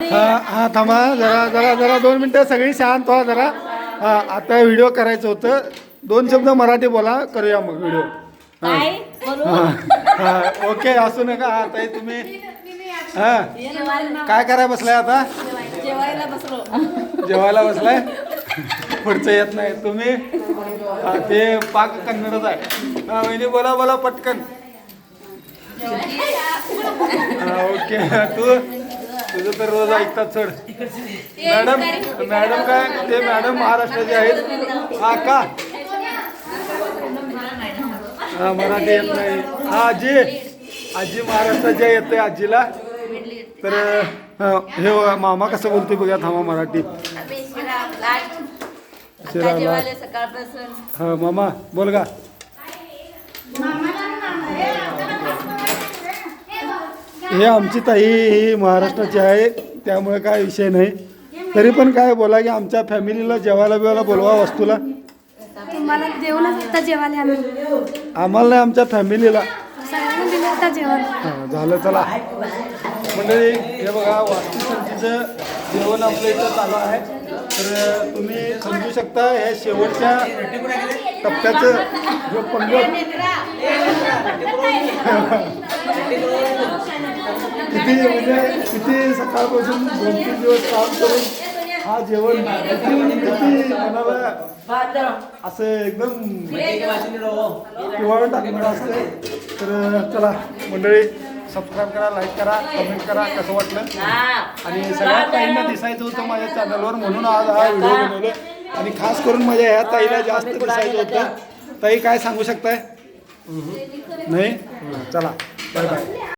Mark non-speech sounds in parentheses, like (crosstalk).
हा हा थांबा जरा जरा जरा दोन मिनटं सगळी शांत व्हा जरा. हा आता व्हिडिओ करायचं होतं. दोन शब्द मराठी बोला करूया मग व्हिडिओ. काय? बोलू? हा ओके असू नका. हा ताई तुम्ही हा. काय कराय बसलाय आता? जेवायला बसलो. जेवायला बसलाय? पुढचं येत नाही. तुम्ही? हा, ते पाक कन्नडच आहे. हा वहिनी बोला बोला पटकन. हा, ओके. तू तुझं तर रोज ऐकतात चढ मॅडम मॅडम काय ते मॅडम महाराष्ट्राचे आहेत. हा का? हा मराठी येत नाही. हा आजी. आजी महाराष्ट्राच्या येते आजीला. तर हा, मामा कसं बोलतोय बघा थांबा मराठी. हा मामा बोल का हे आमची ताई ही महाराष्ट्राची आहे त्यामुळे काय विषय नाही. तरी पण काय बोला की आमच्या फॅमिलीला जेवायला बिवायला बोलवा वस्तूला. तुम्हाला जेवणच आता जेवायला आम्ही. आम्हाला नाही आमच्या फॅमिलीला. सगळ्यांना दिलं आता जेवण. हा, झालं चला. मंडळी हे बघा वास्तुशांतीचं जेवण आपल्या इथं चालू आहे. तर तुम्ही समजू शकता हे शेवटच्या टप्प्याचं जो पंगत (laughs) (laughs) किती म्हणजे किती सकाळपासून दोन तीन दिवस काम करून हा जेवण किती म्हणजे मनाला असं एकदम किवाळून टाकणार असते. तर चला मंडळी सबस्क्राईब करा लाईक करा कमेंट करा कसं वाटलं? आणि सगळ्या ताईंना दिसायचं होतं माझ्या चॅनलवर म्हणून आज हा व्हिडिओ बनवले आणि खास करून माझ्या ह्या ताईला जास्त दिसायचं होतं. ताई काय सांगू शकताय? नाही? चला बाय बाय